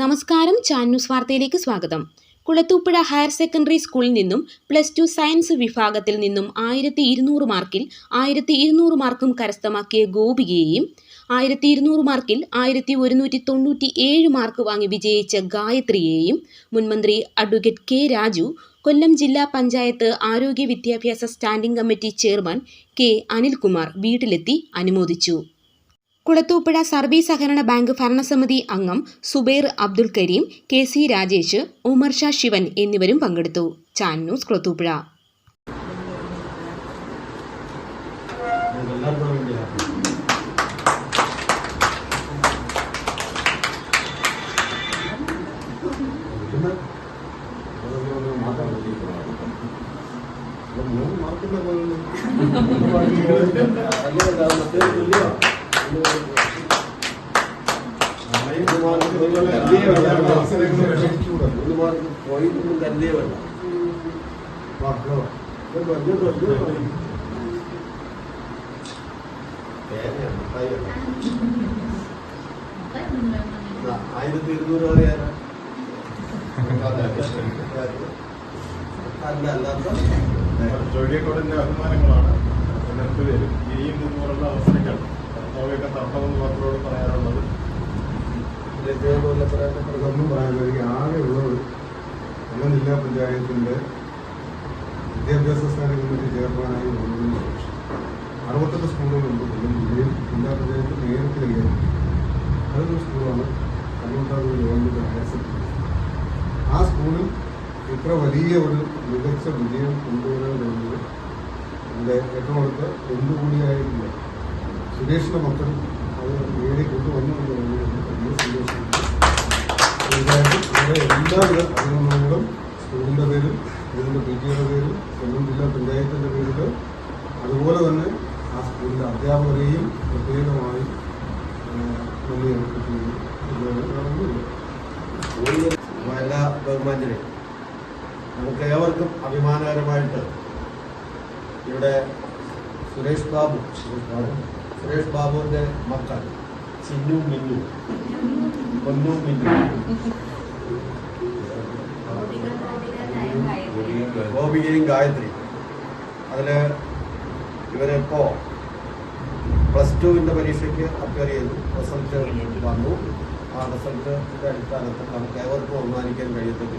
നമസ്കാരം ചാൻ ന്യൂസ് വാർത്തയിലേക്ക് സ്വാഗതം. കുളത്തൂപ്പുഴ ഹയർ സെക്കൻഡറി സ്കൂളിൽ നിന്നും പ്ലസ് ടു സയൻസ് വിഭാഗത്തിൽ നിന്നും ആയിരത്തി ഇരുന്നൂറ് മാർക്കിൽ ആയിരത്തി ഇരുന്നൂറ് മാർക്കും കരസ്ഥമാക്കിയ ഗോപികയെയും ആയിരത്തി ഇരുന്നൂറ് മാർക്കിൽ ആയിരത്തി ഒരുന്നൂറ്റി തൊണ്ണൂറ്റി ഏഴ് മാർക്ക് വാങ്ങി വിജയിച്ച ഗായത്രിയെയും മുൻമന്ത്രി അഡ്വക്കേറ്റ് കെ രാജു കൊല്ലം ജില്ലാ പഞ്ചായത്ത് ആരോഗ്യ വിദ്യാഭ്യാസ standing committee chairman K Anilkumar വീട്ടിലെത്തി അനുമോദിച്ചു. കുളത്തൂപ്പുഴ സർവീസ് സഹകരണ ബാങ്ക് ഭരണസമിതി അംഗം സുബൈർ അബ്ദുൽ കരീം കെ സി രാജേഷ് ഉമർ ഷാ ശിവൻ എന്നിവരും പങ്കെടുത്തു ചാൻ ന്യൂസ് കുളത്തൂപ്പുഴ മൂന്ന് മാർക്കിന്റെ പോലെ ആയിരത്തി ഇരുന്നൂറ് പറയാനാ ജോലിയെക്കോടിന്റെ അഭിമാനങ്ങളാണ് ഇനിയും മുന്നോട്ടുള്ള അവസരങ്ങൾ കർത്താവ്യൊക്കെ തരണമെന്ന് മാത്രമോട് പറയാനുള്ളത്. ഇതേപോലെ പറയാനുള്ള എനിക്ക് ആകെ ഉള്ളത് കൊല്ലം ജില്ലാ പഞ്ചായത്തിന്റെ വിദ്യാഭ്യാസ സ്ഥാന കമ്മിറ്റി ചെയർമാനായി വന്നതിന് ശേഷം. അറുപത്തെട്ട് സ്കൂളുകളുണ്ട്. കൊല്ലം ജില്ലയിൽ ജില്ലാ പഞ്ചായത്ത് നേരത്തെ കൈകാര്യം അതൊരു സ്കൂളാണ് കണ്ണൂർക്കാവ് ഗവൺമെന്റ് ഹയർ സെക്കൻഡറി ആ സ്കൂളിൽ ഇത്ര വലിയ ഒരു മികച്ച വിജയം കൊണ്ടുവരാൻ കഴിഞ്ഞത് എന്റെ ഏറ്റവും അടുത്ത് എന്തുകൂടിയായിട്ടില്ല സുരേഷിന്റെ മക്കൾ അത് നേടി കൊണ്ടുവന്നു എന്ന് പറയുന്നത് വലിയ സന്തോഷമുണ്ട് തീർച്ചയായിട്ടും ഇവിടെ എല്ലാവിധ അഭിനന്ദനങ്ങളും. സ്കൂളിന്റെ പേരിൽ ഇതിന്റെ പി ടിയുടെ പേരിൽ കൊല്ലം ജില്ലാ പഞ്ചായത്തിന്റെ പേരിൽ അതുപോലെ തന്നെ ആ സ്കൂളിലെ അധ്യാപകരെയും പ്രത്യേകമായി നന്ദി അർപ്പിക്കുന്നു എല്ലാ ബഹുമാന്യരെ നമുക്ക് ഏവർക്കും അഭിമാനകരമായിട്ട് ഇവിടെ സുരേഷ് ബാബു സുരേഷ് ബാബു. സുരേഷ് ബാബുവിന്റെ മക്കൾ. ചിന്നു മിന്നു. പൊന്നു മിന്നു. ഗോപികയും ഗായത്രി. അതിൽ ഇവരിപ്പോ പ്ലസ് ടുവിന്റെ പരീക്ഷയ്ക്ക് അപ്പയർ ചെയ്തു. റിസൾട്ട് വന്നു. ആ റിസൾട്ടിന്റെ അടിസ്ഥാനത്തിൽ നമുക്ക് ഏവർക്കും ബഹുമാനിക്കാൻ കഴിയത്തക്ക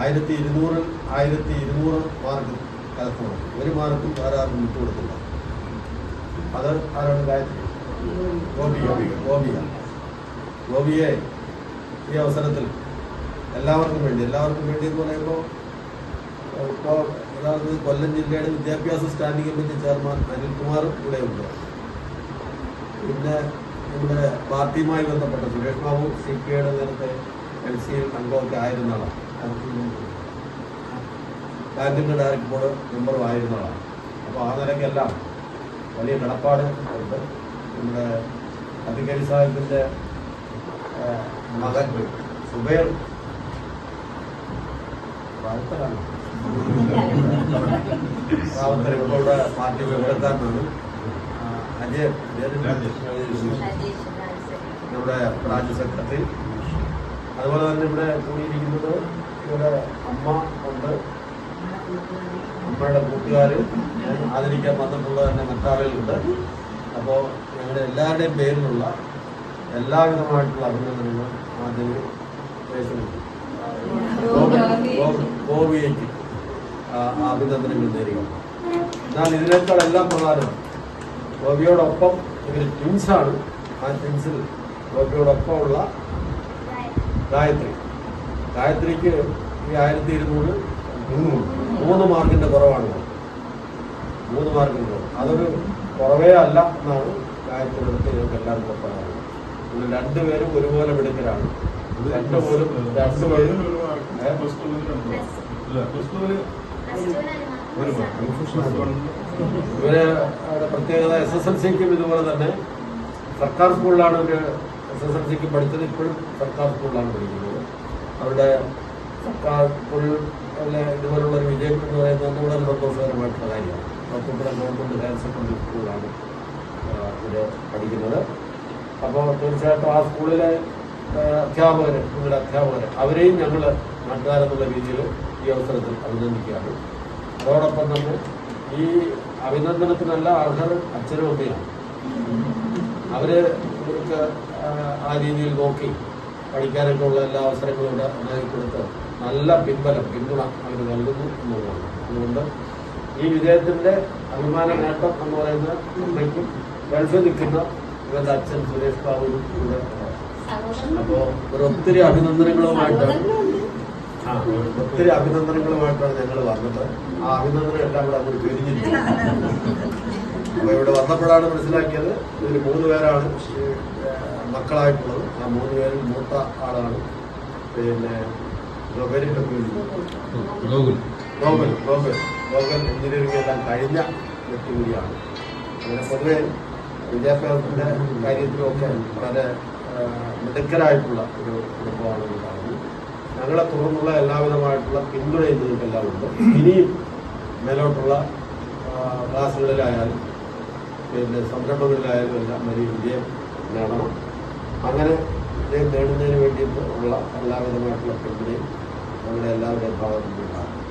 ആയിരത്തി ഇരുന്നൂറിൽ ആയിരത്തി ഇരുന്നൂറ് മാർക്ക് കലർത്തണം ഒരു മാർക്കും ആർക്കും വിട്ടുകൊടുത്തില്ല. അത് ആരാണ് ഗായത്രി? ഗോപിക ഗോപിക ഗോപിയെ ഈ അവസരത്തിൽ എല്ലാവർക്കും വേണ്ടി എല്ലാവർക്കും വേണ്ടി എന്ന് പറയുമ്പോൾ ഇപ്പോൾ അതായത് കൊല്ലം ജില്ലയുടെ വിദ്യാഭ്യാസ സ്റ്റാൻഡിംഗ് കമ്മിറ്റി ചെയർമാൻ അനിൽകുമാറും ഇവിടെ ഉണ്ട് പിന്നെ നമ്മുടെ പാർട്ടിയുമായി ബന്ധപ്പെട്ട സുരേഷ് ബാബു സി പി ഐയുടെ നേരത്തെ എൽ സി അംഗമൊക്കെ ആയിരുന്ന ആളാണ്. ബാങ്കിന്റെ ഡയറക്ടർ ബോർഡ് മെമ്പറും ആയിരുന്ന ആളാണ്. അപ്പോൾ ആ നിലയ്ക്കെല്ലാം വലിയ കടപ്പാട് ഉണ്ട്. നമ്മുടെ അധികാരി സാഹിബിന്റെ മകൻ സുബേർ റാവത്തർ ഇവരുടെ പാർട്ടി ആ, അജയ് നമ്മുടെ ബ്രാഞ്ച് സെക്രട്ടറി. അതുപോലെ തന്നെ ഇവിടെ കൂടിയിരിക്കുന്നത് ഇവിടെ അമ്മ ഉണ്ട്. അമ്മയുടെ കൂട്ടുകാർ ആദരിക്കാൻ വന്നിട്ടുള്ള തന്നെ മറ്റാളുകളുണ്ട്. അപ്പോൾ ഞങ്ങളുടെ എല്ലാവരുടെയും പേരിലുള്ള എല്ലാവിധമായിട്ടുള്ള അഭിനന്ദനങ്ങൾ ആദ്യം ഗോപിയയ്ക്ക് അഭിനന്ദനങ്ങൾ നേരുക എന്നാൽ ഇതിനേക്കാൾ എല്ലാം പ്രധാനം ഗോപിയോടൊപ്പം ഇവർ ട്വിൻസാണ് ആ ട്വിൻസിൽ ഗോപിയോടൊപ്പമുള്ള ഗായത്രി. ഗായത്രിക്ക് ഈ ആയിരത്തി ഇരുന്നൂറ് മൂന്ന് മാർക്കിന്റെ കുറവാണ്. മൂന്ന് മാർക്കിന്റെ കുറവ്. അതൊരു കുറവേ അല്ല എന്നാണ് കാര്യത്തിനടുത്ത് ഞങ്ങൾക്ക് എല്ലാവർക്കും പറയാനുള്ളത്. നിങ്ങൾ രണ്ടുപേരും ഒരുപോലെ മിടുക്കരാണ്. രണ്ടുപോലും രണ്ടുപേരും ഇവരെ പ്രത്യേകത എസ് എസ് എൽ സിക്കും ഇതുപോലെ തന്നെ സർക്കാർ സ്കൂളിലാണ് ഒരു എസ് എസ് എൽ സിക്ക് പഠിച്ചത്. ഇപ്പോഴും സർക്കാർ സ്കൂളിലാണ് പഠിക്കുന്നത്. അവരുടെ സർക്കാർ സ്കൂളിലെ ഇതുപോലുള്ള ഒരു വിജയം എന്ന് പറയുന്നത് ഒന്നുകൂടെ സന്തോഷകരമായിട്ടുള്ള കാര്യമാണ്. നോക്കുമ്പോൾ ഗവൺമെന്റ് ഹയർ സെക്കൻഡറി സ്കൂളിലാണ് ഇവർ പഠിക്കുന്നത്. അപ്പോൾ തീർച്ചയായിട്ടും ആ സ്കൂളിലെ അധ്യാപകർ നിങ്ങളുടെ അധ്യാപകർ അവരെയും ഞങ്ങൾ നാട്ടുകാരെന്നുള്ള രീതിയിൽ ഈ അവസരത്തിൽ അഭിനന്ദിക്കുകയാണ്. അതോടൊപ്പം തന്നെ ഈ അഭിനന്ദനത്തിനല്ല അർഹർ അച്ഛനും അമ്മയാണ്. അവർ ആ രീതിയിൽ നോക്കി പഠിക്കാനൊക്കെ ഉള്ള എല്ലാ അവസരങ്ങളും ഇവിടെ ഉണ്ടാക്കി കൊടുത്ത് നല്ല പിൻബലം പിന്തുണ അവർ നൽകുന്നു എന്നുള്ളതാണ്. അതുകൊണ്ട് ഈ വിജയത്തിന്റെ അഭിമാന നേട്ടം എന്ന് പറയുന്ന അമ്മയ്ക്കും ഗൾഫിൽ നിൽക്കുന്ന ഇവരുടെ അച്ഛൻ സുരേഷ് ബാബുവും ഇവിടെ അപ്പോ ഒരു ഒത്തിരി അഭിനന്ദനങ്ങളുമായിട്ടാണ് ആ ഒത്തിരി അഭിനന്ദനങ്ങളുമായിട്ടാണ് ഞങ്ങൾ വന്നത്. ആ അഭിനന്ദനം എല്ലാം കൂടെ അങ്ങോട്ട് പിരിഞ്ഞിരിക്കുന്നത് അപ്പൊ ഇവിടെ വന്നപ്പോഴാണ് മനസ്സിലാക്കിയത് ഇതിൽ മൂന്ന് പേരാണ് മക്കളായിട്ടുള്ളത്. ആ മൂന്ന് പേരും മൂത്ത ആളാണ്. പിന്നെ എഞ്ചിനീയറിംഗ് എല്ലാം കഴിഞ്ഞ വ്യക്തി കൂടിയാണ്. അങ്ങനെ പൊതുവെ വിദ്യാഭ്യാസത്തിന്റെ കാര്യത്തിലൊക്കെ വളരെ മിടുക്കരായിട്ടുള്ള ഒരു കുടുംബമാണ് ഇത് ഞങ്ങളെ തുടർന്നുള്ള എല്ലാവിധമായിട്ടുള്ള പിന്തുണയും നിങ്ങൾക്കെല്ലാം ഉണ്ട്. ഇനിയും മേലോട്ടുള്ള ക്ലാസ്സുകളിലായാലും പിന്നെ സംരംഭങ്ങളിലായാലും എല്ലാം വലിയ വിജയം നേടണം. അങ്ങനെ വിജയം നേടുന്നതിന് വേണ്ടിയിട്ട് ഉള്ള എല്ലാവിധമായിട്ടുള്ള പിന്തുണയും നമ്മുടെ എല്ലാവരുടെയും ഭാഗത്തുനിന്നുണ്ടാകും.